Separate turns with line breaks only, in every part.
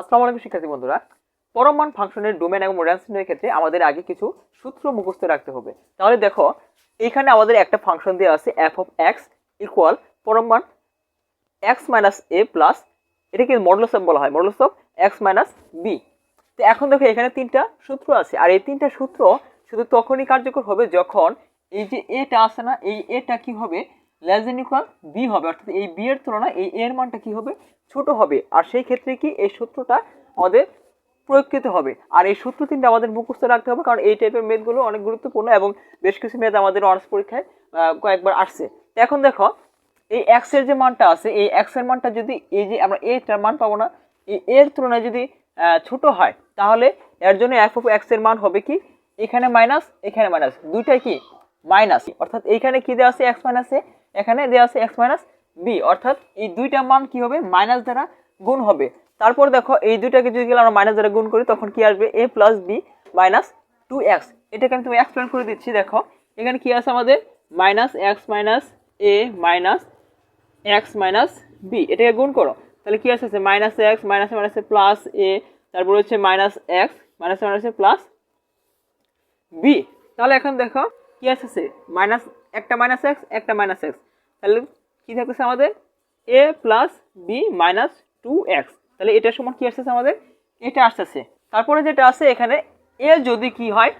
আসসালামু আলাইকুম শিক্ষার্থী বন্ধুরা। পরমান ফাংশনের ডোমেন এবং রেঞ্জের ক্ষেত্রে আমাদের আগে কিছু সূত্র মুখস্থ রাখতে হবে। তাহলে দেখো, এখানে আমাদের একটা ফাংশন দেওয়া আছে এফ অফ এক্স ইকুয়াল পরমান এক্স মাইনাস এ প্লাস এটাকে মডুলাস অফ বলা হয়? Modulus of x minus b তো এখন দেখো, এখানে তিনটা সূত্র আছে। আর এই তিনটা সূত্র শুধু তখনই কার্যকর হবে যখন এই যে এটা আছে না, এই এটা কি হবে? লেস দেন ইকুয়াল বি হবে। অর্থাৎ এই বি এর তুলনায় এই এর মানটা কি হবে? ছোট হবে। আর সেই ক্ষেত্রে কি এই সূত্রটা আমাদের প্রয়োগকৃত হবে। আর এই সূত্র তিনটা আমাদের মুখস্থ রাখতে হবে, কারণ এই টাইপের মেথগুলো অনেক গুরুত্বপূর্ণ এবং বেশ কিছু মেথ আমাদের অনার্স পরীক্ষায় কয়েকবার আসছে। এখন দেখো, এই এক্সের যে মানটা আছে, এই এক্সের মানটা যদি এই যে আমরা এটার মান পাবো না, এই এর তুলনায় যদি ছোট হয়, তাহলে এর জন্য এফ অফ এক্সের মান হবে কি? এখানে মাইনাস এখানে মাইনাস দুইটাই কি? মাইনাস অর্থাৎ এইখানে কি দেওয়া আছে? এক্স মাইনাস এখানে দেওয়া আছে এক্স মাইনাস বি অর্থাৎ এই দুইটা মান কি হবে? মাইনাস দ্বারা গুণ হবে। তারপর দেখো, এই দুইটাকে যদি গেলে আমরা মাইনাস দ্বারা গুণ করি, তখন কি আসবে? A plus b minus two x এটাকে আমি তুমি এক্সপ্লেন করে দিচ্ছি, দেখো। এখানে কি আছে আমাদের? Minus x minus a minus x minus b এটাকে গুণ করো। তাহলে কি আসছে মাইনাস এক্স মাইনাস মাইনাসে প্লাস এ তারপর হচ্ছে মাইনাস এক্স মাইনাস মাইনাসে প্লাস বি তাহলে এখন দেখো, কি আসছে মাইনাস একটা মাইনাস এক্স একটা মাইনাস এক্স তাহলে কি থাকতেছে আমাদের? A plus b minus two x তাহলে এটার সমান কী আসতেছে আমাদের? এটা আসতেছে। তারপরে যেটা আছে এখানে এ যদি কি হয়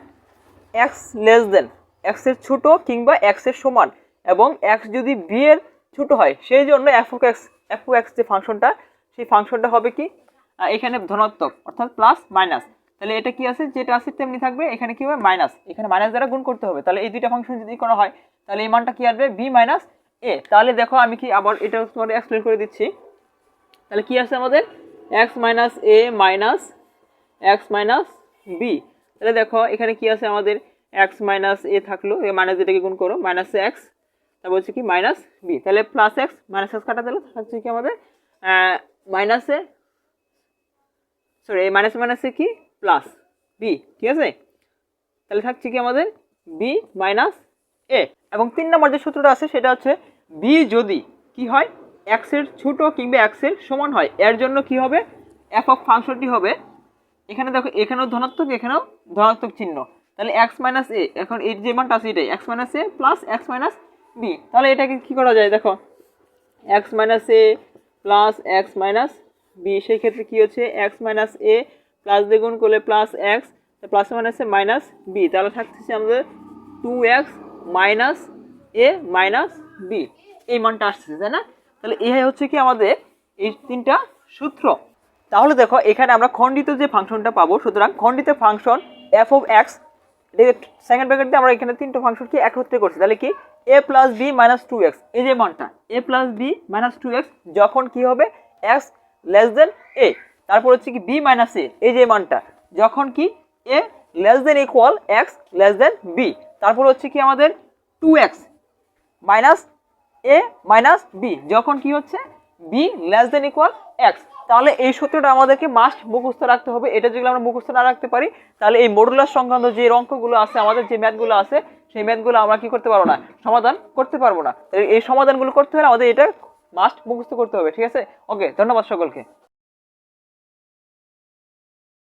এক্স লেস দেন এক্সের ছোট কিংবা এক্সের সমান, এবং এক্স যদি বি এর ছোট হয়, সেই জন্য এফ এক্স এফ এক্স যে ফাংশনটা, সেই ফাংশনটা হবে কি? এখানে ধনাত্মক, অর্থাৎ প্লাস মাইনাস তাহলে এটা কি আছে? যেটা আছে তেমনি থাকবে, এখানে কি হবে? মাইনাস এখানে মাইনাস দ্বারা গুণ করতে হবে। তাহলে এই দুইটা ফাংশন যদি করা হয়, তাহলে এই মানটা কি আসবে? বি মাইনাস এ, তাহলে দেখো আমি কি আবার এটা তোমাদের এক্সপ্লেন করে দিচ্ছি। তাহলে কি আছে আমাদের? X minus a minus x minus b তাহলে দেখো, এখানে কি আছে আমাদের? এক্স মাইনাস এ থাকল, এ মাইনাস এটাকে গুণ করো মাইনাস এক্স তারপর হচ্ছে কি? মাইনাস বি তাহলে প্লাস এক্স মাইনাস এক্স কাটা দিল, থাকছে কি আমাদের? মাইনাসে সরি এই মাইনাস মাইনাসে কি? প্লাস বি ঠিক আছে? তাহলে থাকছে কি আমাদের? বি মাইনাস এ এবং তিন নম্বর যে সূত্রটা আছে সেটা হচ্ছে বি যদি কি হয় এক্সের ছোট কিংবা এক্সের সমান হয়, এর জন্য কি হবে? এফ অফ ফাংশনটি হবে, এখানে দেখো, এখানেও ধনাত্মক এখানেও ধনাত্মক চিহ্ন। তাহলে এক্স মাইনাস এ এখন এই যে মানটা আছে এটাই x minus a plus x minus b তাহলে এটাকে কি করা যায়, দেখো x minus a plus x minus b সেই ক্ষেত্রে কী হচ্ছে এক্স মাইনাস এ প্লাস দিয়ে গুণ করলে প্লাস এক্স প্লাস মাইনাসে মাইনাস বি তাহলে থাকতেছে আমাদের two x minus a minus b এই মানটা আসতেছে তাই না? তাহলে এই হচ্ছে কি আমাদের এই তিনটা সূত্র। তাহলে দেখো, এখানে আমরা খণ্ডিত যে ফাংশনটা পাবো, সুতরাং খণ্ডিত function f of x second bracket দিয়ে আমরা এখানে তিনটা ফাংশনকে একত্রে করছি, তাহলে কি? A plus b minus two x এই যে মানটা a plus b minus two x যখন কি হবে? এক্স লেস দেন এ তারপর হচ্ছে কি বি মাইনাস এ এই যে মানটা, যখন কি? A less than equal x less than b তারপর হচ্ছে কি আমাদের two x minus a minus b যখন কি হচ্ছে? B less than equal x তাহলে এই সূত্রটা আমাদেরকে মাস্ট মুখস্থ রাখতে হবে। এটা যদি আমরা মুখস্থ না রাখতে পারি, তাহলে এই মডুলার সংক্রান্ত যে অঙ্কগুলো আছে, আমাদের যে ম্যাথগুলো আছে, সেই ম্যাথগুলো আমরা কি করতে পারব না? সমাধান করতে পারব না। এই সমাধানগুলো করতে হলে আমাদের এটা মাস্ট মুখস্থ করতে হবে, ঠিক আছে? ওকে ধন্যবাদ সকলকে।